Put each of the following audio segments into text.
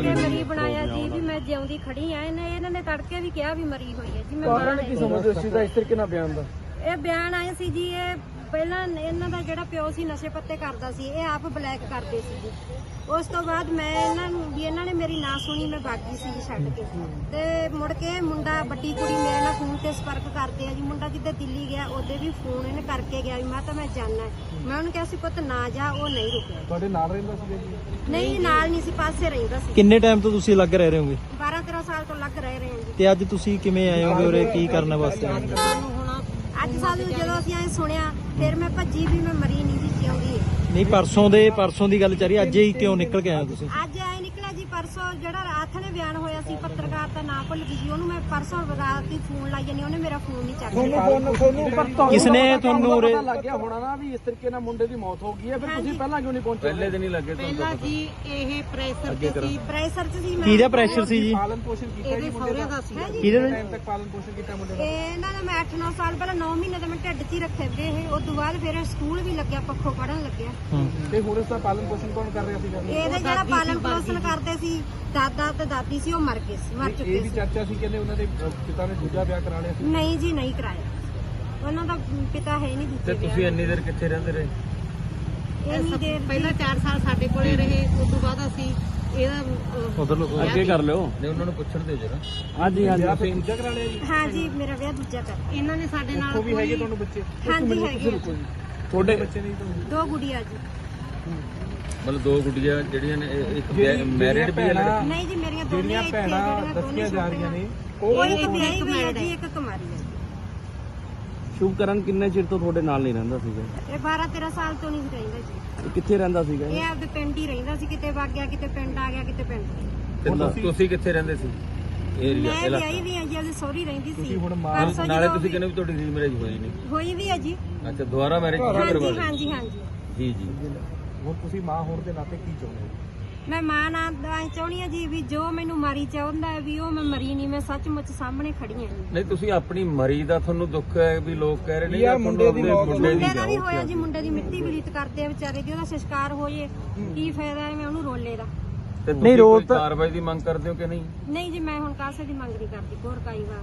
ਮਰੀ ਬਣਾਇਆ ਜੀ ਵੀ ਮੈਂ ਜਿਉਂਦੀ ਖੜੀ ਆ ਇਹਨੇ ਇਹਨਾਂ ਨੇ ਤੜਕੇ ਵੀ ਕਿਹਾ ਵੀ ਮਰੀ ਹੋਈ ਹੈ ਜੀ ਮੈਂ ਕਾਰਨ ਮਾਂ ਕੀ ਹੈ। ਸਮਝਦੇ ਹੋ? ਸਿੱਧਾ ਇਸ ਤਰੀਕੇ ਨਾਲ ਬਿਆਨ ਦਾ? ਇਹ ਬਿਆਨ ਆਏ ਸੀ ਜੀ ਇਹ ਪਹਿਲਾਂ ਇਹਨਾਂ ਦਾ ਜਿਹੜਾ ਪਿਓ ਸੀ ਨਸ਼ੇ ਪੱਤੇ ਕਰਦਾ ਸੀ ਇਹ ਆਪ ਬਲੈਕ ਕਰਦੇ ਸੀ ਜੀ। ਉਸ ਤੋਂ ਬਾਅਦ ਮੈਂ ਇਹਨਾਂ ਨੂੰ ਵੀ ਇਹਨਾਂ ਨੇ ਮੇਰੀ ਨਾ ਸੁਣੀ ਮੈਂ ਬਾਗੀ ਸੀ ਜੀ ਛੱਡ ਕੇ। ਤੇ ਮੁੜ ਕੇ ਮੁੰਡਾ ਵੱਡੀ ਕੁੜੀ ਮੇਰੇ ਨਾਲ ਫੋਨ ਤੇ ਸੰਪਰਕ ਕਰਦੇ ਆ ਜੀ। ਮੁੰਡਾ ਜਿੱਦੇ ਦਿੱਲੀ ਗਿਆ ਉਹਦੇ ਵੀ ਫੋਨ ਇਹਨੇ ਕਰਕੇ ਗਿਆ ਵੀ ਮੈਂ ਤਾਂ ਮੈਂ ਜਾਣਾ। ਮੈਂ ਉਹਨੂੰ ਕਿਹਾ ਸੀ ਪੁੱਤ ਨਾ ਜਾ ਉਹ ਨਹੀਂ ਰੁਕਿਆ। ਤੁਹਾਡੇ ਨਾਲ ਰਹਿੰਦਾ ਸੀਗਾ ਜੀ? ਨਹੀਂ ਨਾਲ ਨਹੀਂ ਸੀ ਪਾਸੇ ਰਹਿੰਦਾ ਸੀ। ਕਿੰਨੇ ਟਾਈਮ ਤੋਂ ਤੁਸੀਂ ਅਲੱਗ ਰਹਿ ਰਹੇ ਹੋਗੇ? 12 13 ਸਾਲ ਤੋਂ ਲੱਗ ਰਹੇ ਰਹੇ ਹਾਂ ਜੀ। ਤੇ ਅੱਜ ਤੁਸੀਂ ਕਿਵੇਂ ਆਏ ਹੋਗੇ ਉਰੇ ਕੀ ਕਰਨ ਵਾਸਤੇ ਆਏ ਹੋ? ਸਾਨੂੰ ਜਦੋਂ ਅਸੀਂ ਐ ਸੁਣਿਆ ਫਿਰ ਮੈਂ ਭੱਜੀ ਵੀ ਮੈਂ ਮਰੀ ਨਹੀਂ ਸੀ ਜਿਉਂਦੀ ਨਹੀਂ ਪਰਸੋਂ ਦੇ ਪਰਸੋਂ ਦੀ ਗੱਲ ਚੱਲ ਰਹੀ ਹੈ, ਅੱਜ ਹੀ ਕਿਉਂ ਨਿਕਲ ਕੇ ਆਏ ਹੋ ਤੁਸੀਂ? ਅੱਜ ਐ ਨਿਕਲਿਆ ਜੀ ਪਰਸੋਂ ਜਿਹੜਾ ਬਿਆਨ ਹੋਇਆ ਸੀ ਪੱਤਰਕਾਰ ਦਾ ਨਾਂ ਭੁੱਲ ਗਈ ਜੀ ਉਹਨੂੰ ਮੈਂ ਪਰਸੋਂ ਰਾਤ ਹੀ ਫੋਨ ਲਾਈ ਜਾਨੀ ਉਹਨੇ ਮੇਰਾ ਫੋਨ ਨਹੀਂ ਚੱਕਿਆ ਤੁਹਾਨੂੰ ਤੁਹਾਨੂੰ ਪਰ ਤੁਹਾਨੂੰ ਕਿਸਨੇ ਤੁਹਾਨੂੰ ਉਰੇ- ਪਤਾ ਲੱਗ ਗਿਆ ਹੋਣਾ ਨਾ ਵੀ ਇਸ ਤਰੀਕੇ ਨਾਲ ਮੁੰਡੇ ਦੀ ਮੌਤ ਹੋ ਗਈ ਹੈ ਫਿਰ ਤੁਸੀਂ ਪਹਿਲਾਂ ਕਿਉਂ ਨਹੀਂ ਪਹੁੰਚੇ ਪਹਿਲੇ ਦਿਨ ਹੀ ਲੱਗੇ ਪਹਿਲਾਂ ਜੀ ਇਹ ਪ੍ਰੈਸ਼ਰ ਤੇ ਸੀ। ਪ੍ਰੈਸ਼ਰ ਚ ਸੀ ਮੈਂ। ਕਿਹਦਾ ਪ੍ਰੈਸ਼ਰ ਸੀ ਜੀ? ਪਾਲਣ ਪੋਸ਼ਣ ਕੀਤਾ ਇਹਦੇ ਸਹੁਰਿਆਂ ਦਾ। ਸੀ ਹੈਂ ਜੀ? ਕਿਹਦੇ ਨਾਲ ਟਾਈਮ ਤੱਕ ਪਾਲਣ ਪੋਸ਼ਣ ਕੀਤਾ ਮੁੰਡੇ ਦਾ? ਇਹਨਾਂ ਨੇ ਮੈਂ 8-9 ਸਾਲ ਪਹਿਲਾਂ 9 ਮਹੀਨੇ ਦਾ ਮੈਂ ਢਿੱਡ 'ਚ ਹੀ ਰੱਖੇ ਵੇ ਇਹ। ਉਸ ਤੋਂ ਬਾਅਦ ਫਿਰ ਸਕੂਲ ਵੀ ਲੱਗਿਆ ਪੱਖੋਂ ਪੜਨ ਲੱਗਿਆ। ਤੇ ਹੁਣ ਇਸ ਦਾ ਪਾਲਣ ਪੋਸ਼ਣ ਕੌਣ ਕਰ ਰਿਹਾ ਸੀਗਾ? ਇਹਦੇ ਜਿਹੜਾ ਪਾਲਣ ਪੋਸ਼ਣ ਕਰਦੇ ਸੀ ਦਾਦਾ ਤੇ ਦਾਦੀ ਸੀ ਉਹ ਮਰ ਗਏ ਸੀ ਮਰ ਇਹ ਚੁੱਕੇ ਵੀ ਸੀ। ਚਰਚਾ ਸੀ ਕਹਿੰਦੇ ਉਹਨਾਂ ਦੇ ਅਹ, ਪਿਤਾ ਨੇ ਦੂਜਾ ਵਿਆਹ ਕਰਾ ਲਿਆ ਸੀ। ਨਹੀਂ ਜੀ ਨਹੀਂ ਕਰਾਇਆ। ਉਹਨਾਂ ਦਾ ਪਿਤਾ ਹੈ ਨਹੀਂ ਦੂਜੇ ਵਿਆਹ ਇੰਨੀ ਦੇਰ ਕਿੱਥੇ ਰਹਿੰਦੇ ਰਹੇ? ਇਹ ਨਹੀਂ ਦੇਰ ਪਹਿਲਾਂ 4 ਸਾਲ ਸਾਡੇ ਕੋਲੇ ਰਹੇ ਉਸ ਤੋਂ ਬਾਅਦ ਅਸੀਂ ਇਹਦਾ ਅਹ, ਉਧਰ ਲੋਕ ਅੱਗੇ ਕਰ ਲਿਓ। ਨਹੀਂ ਉਹਨਾਂ ਨੂੰ ਪੁੱਛਣ ਦਿਓ ਜਰਾ। ਹਾਂਜੀ ਹਾਂਜੀ ਵਿਆਹ ਫਿਰ ਦੂਜਾ ਕਰਾ ਲਿਆ ਜੀ? ਹਾਂ ਜੀ ਮੇਰਾ ਵਿਆਹ ਦੂਜਾ ਕਰ ਇਹਨਾਂ ਨੇ ਸਾਡੇ ਨਾਲ ਉਹ ਵੀ ਹੈਗੇ ਕੋਈ ਤੁਹਾਨੂੰ ਬੱਚੇ? ਹਾਂਜੀ ਹੈਗੇ ਆ। ਤੁਹਾਡੇ ਬੱਚੇ ਨਹੀਂ ਤੁਹਾਨੂੰ ਦੋ ਗੁੜੀਆਂ ਜੀ। ਮਤਲਬ ਦੋ ਗੁੱਡੀਆਂ ਜਿਹੜੀਆਂ ਨੇ ਇਹ- ਇੱਕ ਮੈਰਿਡ ਵੀ ਹੈ ਲੜਕੀ। ਨਹੀਂ ਜੀ ਮੇਰੀਆਂ ਦੋਨੇ ਜਿਹੜੀਆਂ ਇੱਥੇ ਭੈਣਾਂ ਜਿਹੜੀਆਂ ਦੋਨੇ ਦੱਸੀਆਂ ਜਾ ਰਹੀਆਂ ਨੇ ਉਹ ਇੱਕ ਵਿਆਹੀ ਹੋਈ ਹੈ ਜੀ ਇੱਕ ਕੁਮਾਰੀ ਹੈ ਸ਼ੁਭਕਰਨ ਕਿੰਨੇ ਚਿਰ ਤੋਂ ਤੁਹਾਡੇ ਨਾਲ ਨਹੀਂ ਰਹਿੰਦਾ ਸੀਗਾ? ਇਹ 12 13 ਸਾਲ ਤੋਂ ਨਹੀਂ ਰਹਿੰਦਾ ਜੀ। ਇਹ ਕਿੱਥੇ ਰਹਿੰਦਾ ਸੀਗਾ ਇਹ? ਇਹ ਆਪਦੇ ਪਿੰਡ ਹੀ ਰਹਿੰਦਾ ਸੀ ਕਿਤੇ ਵਗ ਗਿਆ ਕਿਤੇ ਪਿੰਡ ਆ ਗਿਆ ਕਿਤੇ ਪਿੰਡ। ਤੇ ਤੁ- ਤੁਸੀਂ ਕਿੱਥੇ ਰਹਿੰਦੇ ਸੀ? ਏਰੀਆ ਮੈਂ ਵਿਆਹੀ ਵੀ ਹਾਂ ਜੀ ਆਪਦੀ ਸਹੁਰੀ ਰਹਿੰਦੀ ਸੀ। ਹੁਣ ਮਾਂ- ਪਰਸੋਂ ਨਾਲੇ ਜਦੋਂ ਤੁਸੀਂ ਕਹਿੰਦੇ ਵੀ ਤੁਹਾਡੀ ਰੀਮੈਰਿਜ ਹੋਈ ਨਹੀਂ। ਹੋਈ ਵੀ ਹੈ ਜੀ। ਅੱਛਾ ਦੁਬਾਰਾ ਮੈਰਿਜ ਕਰਵਾ ਹਾਂਜੀ ਲਈ ਹਾਂਜੀ ਹਾਂਜੀ। ਜੀ ਜੀ। ਹੁਣ ਤੁਸੀਂ ਮਾਂ ਹੋਣ ਦੇ ਨਾਤੇ ਕੀ ਚਾਹੁੰਦੇ ਹੋ? ਮੈਂ ਮਾਂ ਨਾਲ ਦਾ ਚਾਹੁੰਦੀ ਹਾਂ ਜੀ ਵੀ ਜੋ ਮੈਨੂੰ ਮਾਰੀ ਚਾਹੁੰਦਾ ਹੈ ਵੀ ਉਹ ਮੈਂ ਮਰੀ ਨਹੀਂ ਮੈਂ ਸੱਚਮੁੱਚ ਸਾਹਮਣੇ ਖੜੀ ਹਾਂ ਜੀ। ਨਹੀਂ ਤੁਸੀਂ ਆਪਣੀ ਮਰੀ ਦਾ ਤੁਹਾਨੂੰ ਦੁੱਖ ਹੈ ਵੀ ਲੋਕ ਕਹਿ ਰਹੇ ਨੇ ਵੀ ਯਾਰ ਮੁੰਡੇ ਦੀ ਮੌਤ ਮੁੰਡੇ ਦੀ ਮੁੰਡੇ ਦਾ ਵੀ ਹੋਇਆ ਜੀ ਮੁੰਡੇ ਦੀ ਮਿੱਟੀ ਬਲੀਤ ਕਰਦੇ ਆ ਵਿਚਾਰੇ ਦੀ ਉਹਦਾ ਸੰਸਕਾਰ ਹੋ ਜੇ ਕੀ ਫਾਇਦਾ ਹੈ ਮੈਂ ਉਹਨੂੰ ਰੋਲੇ ਦਾ। ਤੇ ਨਹੀਂ, ਤੁਸੀਂ ਕੋਈ ਕਾਰਵਾਈ ਦੀ ਮੰਗ ਕਰਦੇ ਹੋ ਕਿ ਨਹੀਂ? ਨਹੀਂ ਜੀ ਮੈਂ ਹੁਣ ਕਾਸੇ ਦੀ ਮੰਗ ਨਹੀਂ ਕਰਦੀ ਹੋਰ ਕਾਈ ਵਾਰ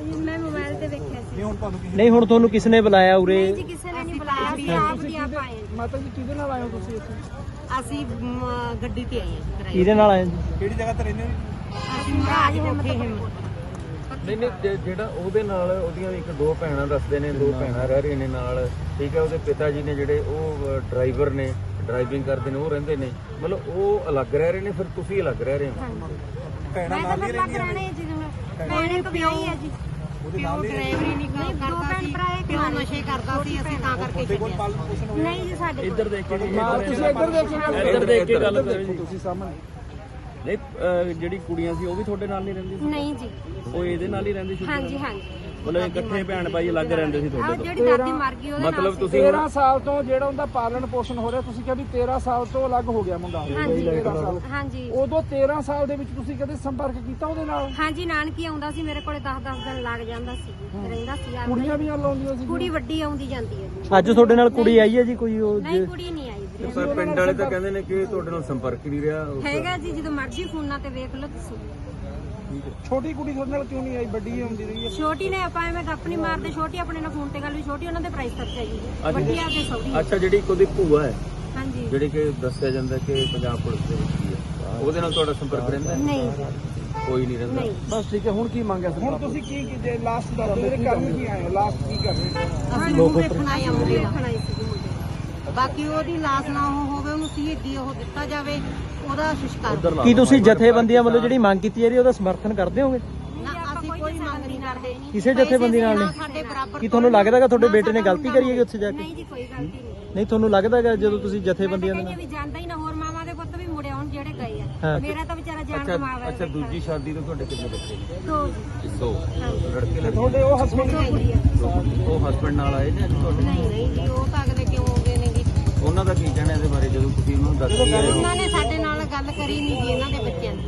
ਜੀ, ਮੈਂ ਮੋਬਾਈਲ ਤੇ ਵੇਖਿਆ ਸੀ। ਹੁਣ ਤੁਹਾਨੂੰ ਕਿਸੇ ਨਹੀਂ ਹੁਣ ਤੁਹਾਨੂੰ ਕਿਸ ਨੇ ਬੁਲਾਇਆ ਉਰੇ? ਨਹੀਂ ਜੀ ਕਿਸੇ ਨੇ ਨਹੀਂ ਬੁਲਾਇਆ ਸੀ ਆਪ ਦੀ ਆਪ ਆਏ ਜੀ। ਮਾਤਾ ਜੀ ਕਿਹਦੇ ਨਾਲ ਆਏ ਹੋ ਤੁਸੀਂ ਇੱਥੇ? ਅਸੀਂ ਮ, ਗੱਡੀ ਤੇ ਆਏ ਹਾਂ ਜੀ ਕਿਰਾਏ ਕਿਹਦੇ ਨਾਲ ਆਏ ਜੀ ਕਿਹੜੀ ਜਗ੍ਹਾ ਤੇ ਰਹਿੰਦੇ ਹੋ ਅਸੀਂ ਮਹਾਰਾਜ ਹਿੰਮਤ ਨਹੀਂ ਨਹੀਂ ਜੇ- ਜਿਹੜਾ ਉਹਦੇ ਨਾਲ ਉਹਦੀਆਂ ਇੱਕ ਦੋ ਭੈਣਾਂ ਦੱਸਦੇ ਨੇ ਦੋ ਭੈਣਾਂ ਰਹਿ ਰਹੀਆਂ ਨੇ ਨਾਲ। ਠੀਕ ਹੈ ਉਹਦੇ ਪਿਤਾ ਜੀ ਨੇ ਜਿਹੜੇ ਉਹ ਡਰਾਈਵਰ ਨੇ ਡਰਾਈਵਿੰਗ ਕਰਦੇ ਨੇ ਉਹ ਰਹਿੰਦੇ ਨੇ। ਮਤਲਬ ਉਹ ਅਲੱਗ ਰਹਿ ਰਹੇ ਨੇ ਫਿਰ ਤੁਸੀਂ ਅਲੱਗ ਰਹਿ ਰਹੇ ਹੋ? ਮੈਂ ਤਾਂ ਫਿਰ ਲੱਗ ਰਹਿਣੇ ਜੀ ਭੈਣ ਇੱਕ ਵਿਆਹੀ ਹੈ ਜੀ। ਪਿਓ ਡਰਾਈਵਰੀ ਨਹੀਂ ਕਰਦਾ ਸੀ। ਪਿਓ। ਨਸ਼ੇ ਕਰਦਾ ਸੀ ਅਸੀਂ ਤਾਂ ਕਰਕੇ ਛੱਡਿਆ। ਨਹੀਂ ਜੀ ਸਾਡੇ ਇੱਧਰ ਦੇਖ ਕੇ ਤੁਸੀਂ ਇੱਧਰ ਦੇਖੋ ਇੱਧਰ ਦੇਖ ਕੇ ਗੱਲ ਕਰੋ ਜੀ। ਤੁਸੀਂ ਸਾਹਮਣੇ। ਨਹੀਂ ਅਹ, ਜਿਹੜੀ ਕੁੜੀਆਂ ਸੀ ਉਹ ਵੀ ਤੁਹਾਡੇ ਨਾਲ ਨਹੀਂ ਰਹਿੰਦੀ ਸੀ? ਨਹੀਂ ਜੀ। ਉਹ ਇਹਦੇ ਨਾਲ ਹੀ ਰਹਿੰਦੀ ਸੀ ਹਾਂਜੀ ਹਾਂਜੀ। ਮਤਲਬ ਇਕੱਠੇ ਭੈਣ ਭਾਈ ਅਲੱਗ ਰਹਿੰਦੇ ਸੀ ਆਹ ਤੁਹਾਡੇ ਤੋਂ? ਜਿਹੜੀ ਦਾਦੀ ਮਰ ਗਈ ਉਹਦੇ ਨਾਲ ਮਤਲਬ। ਤੁਸੀਂ 13 ਸਾਲ ਤੋਂ ਜਿਹੜਾ ਉਹਦਾ ਪਾਲਣ ਪੋਸ਼ਣ ਹੋ ਰਿਹਾ ਤੁਸੀਂ ਕਿਹਾ ਵੀ 13 ਸਾਲ ਤੋਂ ਅਲੱਗ ਹੋ ਗਿਆ ਮੁੰਡਾ। ਹਾਂਜੀ। 13 ਸਾਲ। ਹਾਂਜੀ। ਉਦੋਂ 13 ਸਾਲ ਦੇ ਵਿੱਚ ਤੁਸੀਂ ਕਦੇ ਸੰਪਰਕ ਕੀਤਾ ਉਹਦੇ ਨਾਲ? ਹਾਂਜੀ ਨਾਨਕੀ ਆਉਂਦਾ ਸੀ ਮੇਰੇ ਕੋਲੇ 10-10 ਦਿਨ ਲੱਗ ਜਾਂਦਾ ਸੀ। ਰਹਿੰਦਾ ਸੀ ਆ ਕੁੜੀਆਂ ਵੀ ਲਾਉਂਦੀਆਂ ਸੀ ਕੁੜੀ ਵੱਡੀ ਆਉਂਦੀ ਜਾਂਦੀ ਹੈ ਜੀ। ਅੱਜ ਤੁਹਾਡੇ ਨਾਲ ਕੁੜੀ ਆਈ ਹੈ ਜੀ ਕੋਈ ਉਹ ਨਹੀਂ ਕੁੜੀ ਨਹੀਂ ਵੀਰੇ ਪਰ ਪਿੰਡ ਵਾਲੇ ਤਾਂ ਕਹਿੰਦੇ ਨੇ ਕਿ ਤੁਹਾਡੇ ਨਾਲ ਸੰਪਰਕ ਹੀ ਨਹੀਂ ਰਿਹਾ ਹੈਗਾ ਜੀ ਜਦੋਂ ਮਰਜ਼ੀ ਫੋਨਾਂ ਤੇ ਵੇਖ ਲਓ ਤੁਸੀਂ। ਛੋਟੀ ਕੁੜੀ ਤੁਹਾਡੇ ਨਾਲ ਕਿਉਂ ਨਹੀਂ ਆਈ? ਵੱਡੀ ਆਉਂਦੀ ਰਹੀ ਹੈ। ਛੋਟੀ ਨੇ ਆਪਾਂ ਐਵੇਂ ਗੱਪ ਨਹੀਂ ਮਾਰਦੇ। ਛੋਟੀ ਆਪਣੇ ਨਾਲ ਫੋਨ ਤੇ ਗੱਲ ਵੀ ਛੋਟੀ ਉਹਨਾਂ ਦੇ ਪ੍ਰਾਈਸ ਖਰਚਾ ਜੀ। ਵੱਡੀ ਆ ਕੇ ਸੌਦੀ ਅੱਛਾ ਜਿਹੜੀ ਇੱਕ ਉਹਦੀ ਭੂਆ ਹੈ ਹਾਂਜੀ। ਜਿਹੜੀ ਕਿ ਦੱਸਿਆ ਜਾਂਦਾ ਕਿ ਪੰਜਾਬ ਪੁਲਿਸ ਦੇ ਵਿੱਚ ਹੀ ਹੈ। ਉਹਦੇ ਨਾਲ ਤੁਹਾਡਾ ਸੰਪਰਕ ਰਹਿੰਦਾ ਹੈ? ਨਹੀਂ। ਕੋਈ ਨਹੀਂ ਰਹਿੰਦਾ। ਨਹੀਂ। ਬਸ ਠੀਕ ਹੈ ਹੁਣ ਕੀ ਮੰਗਿਆ ਹੁਣ ਤੁਸੀਂ ਕੀ ਕੀਤੇ? ਲਾਸਟ ਦੱਸ ਜਿਹੜੇ ਕਰਨ ਕੀ ਆਏ ਹੋ ਲਾਸਟ ਕੀ ਕਰ ਰਹੇ ਹੋ ਅਸੀਂ ਲੋਕ ਵੇਖਣ ਆਏ ਹਾਂ ਦਾ ਦੇਖਣਾ ਹੀ ਸੀ। ਬਾਕੀ ਉਹਦੀ ਲਾਸ਼ ਨਾ ਉਹ ਹੋਵੇ ਉਹਨੂੰ ਸ਼ਹੀਦੀ ਉਹ ਦਿੱਤਾ ਜਾਵੇ ਉਹਦਾ ਸੰਸਕਾਰ ਕੀ ਤੁਸੀਂ ਜਥੇਬੰਦੀਆਂ ਵੱਲੋਂ ਜਿਹੜੀ ਮੰਗ ਕੀਤੀ ਹੈ ਜੀ ਉਹਦਾ ਸਮਰਥਨ ਕਰਦੇ ਹੋਗੇ? ਨਾ ਅਸੀਂ ਕੋਈ ਮੰਗ ਨਹੀਂ ਕਰਦੇ। ਕਿਸੇ ਜਥੇਬੰਦੀ ਨਾਲ ਨਹੀਂ? ਕੀ ਤੁਹਾਨੂੰ ਲੱਗਦਾ ਕਿ ਤੁਹਾਡੇ ਬੇਟੇ ਨੇ ਗਲਤੀ ਕਰੀ ਹੈ ਕਿ ਉੱਥੇ ਜਾ ਕੇ? ਨਹੀਂ ਜੀ ਕੋਈ ਗਲਤੀ ਨਹੀਂ। ਨਹੀਂ ਤੁਹਾਨੂੰ ਲੱਗਦਾ ਹੈਗਾ ਜਦੋਂ ਤੁਸੀਂ ਜਥੇਬੰਦੀਆਂ ਦੇ ਨਾਲ ਵੀ ਜਾਂਦਾ ਹੀ ਨਾ ਹੋਰ ਮਾਵਾਂ ਦੇ ਪੁੱਤ ਵੀ ਮੁੜੇ ਆਉਣ ਜਿਹੜੇ ਗਏ ਆ। ਮੇਰਾ ਤਾਂ ਵਿਚਾਰਾ ਜਾਣ ਕਮਾਵਾ ਅੱਛਾ ਦੂਜੀ ਸ਼ਾਦੀ ਤੋਂ ਤੁਹਾਡੇ ਕਿੰਨੇ ਬੱਚੇ ਨੇ? ਦੋ। ਦੋ। ਲੜਕੇ ਲੜਕੀ ਤੁਹਾਡੇ ਉਹ ਹਸਬੰਦ ਦੋ ਕੁੜੀਆਂ। ਉਹ ਹਸਬੰਡ ਨਾਲ ਆਏ ਨੇ ਅੱਜ ਤੁਹਾਡੇ ਨਹੀਂ ਨਹੀਂ ਜੀ ਉਹ ਤਾਂ ਅਗਲੇ ਕਿਉਂ ਹੋ ਗਏ ਨੇਗੇ ਉਹਨਾਂ ਦਾ ਕੀ ਕਹਿਣਾ ਇਹਦੇ ਬਾਰੇ ਜਦੋਂ ਤੁਸੀਂ ਉਹਨਾਂ ਨੂੰ ਦੱਸ ਹੋ? ਉਹਨਾਂ ਨੇ ਸਾਡੇ ਨਾਲ ਗੱਲ ਕਰੀ ਨਹੀਂ ਜੀ ਇਹਨਾਂ ਦੇ ਬੱਚਿਆਂ ਦੀ